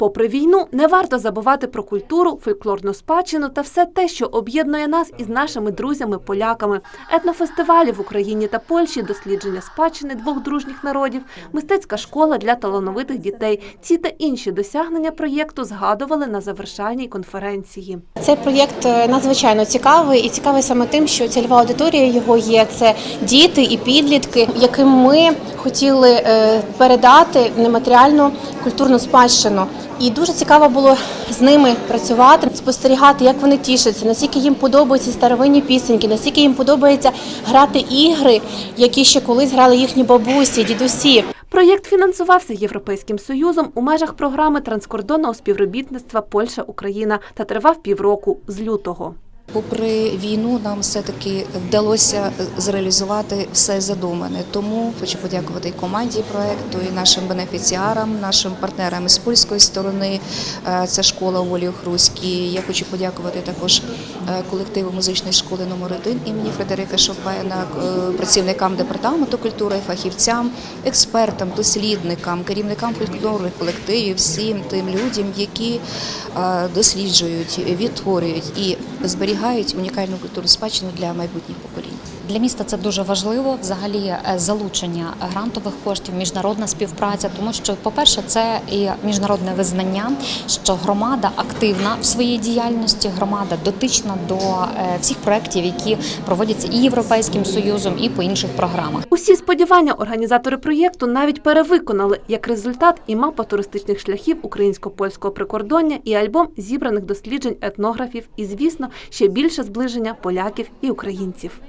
Попри війну, не варто забувати про культуру, фольклорну спадщину та все те, що об'єднує нас із нашими друзями-поляками. Етнофестивалі в Україні та Польщі, дослідження спадщини двох дружніх народів, мистецька школа для талановитих дітей. Ці та інші досягнення проєкту згадували на завершальній конференції. Цей проєкт е, надзвичайно цікавий і цікавий саме тим, що цільова аудиторія його є це діти і підлітки, яким ми хотіли е, передати нематеріальну культурну спадщину. І дуже цікаво було з ними працювати, спостерігати, як вони тішаться, наскільки їм подобаються старовинні пісеньки, наскільки їм подобається грати ігри, які ще колись грали їхні бабусі, дідусі. Проєкт фінансувався Європейським Союзом у межах програми транскордонного співробітництва Польща-Україна та тривав півроку з лютого. Попри війну, нам все-таки вдалося зреалізувати все задумане. Тому хочу подякувати і команді проекту, і нашим бенефіціарам, нашим партнерам з польської сторони. Е, Це школа Олі Охруській. Я хочу подякувати також е, колективу музичної школи номер 1 імені Фредерика Шопена, е, працівникам департаменту культури, фахівцям, експертам, дослідникам, керівникам фольклорних колективів, всім тим людям, які е, досліджують, відтворюють і зберігають унікальну культурну спадщину для майбутніх поколінь. Для міста це дуже важливо, взагалі е, залучення грантових коштів, міжнародна співпраця, тому що, по-перше, це і міжнародне визнання, що громада активна в своїй діяльності, громада дотична до е, всіх проєктів, які проводяться і Європейським Союзом, і по інших програмах. Усі сподівання організатори проєкту навіть перевиконали як результат і мапа туристичних шляхів українсько-польського прикордоння, і альбом зібраних досліджень етнографів, і, звісно, ще більше зближення поляків і українців.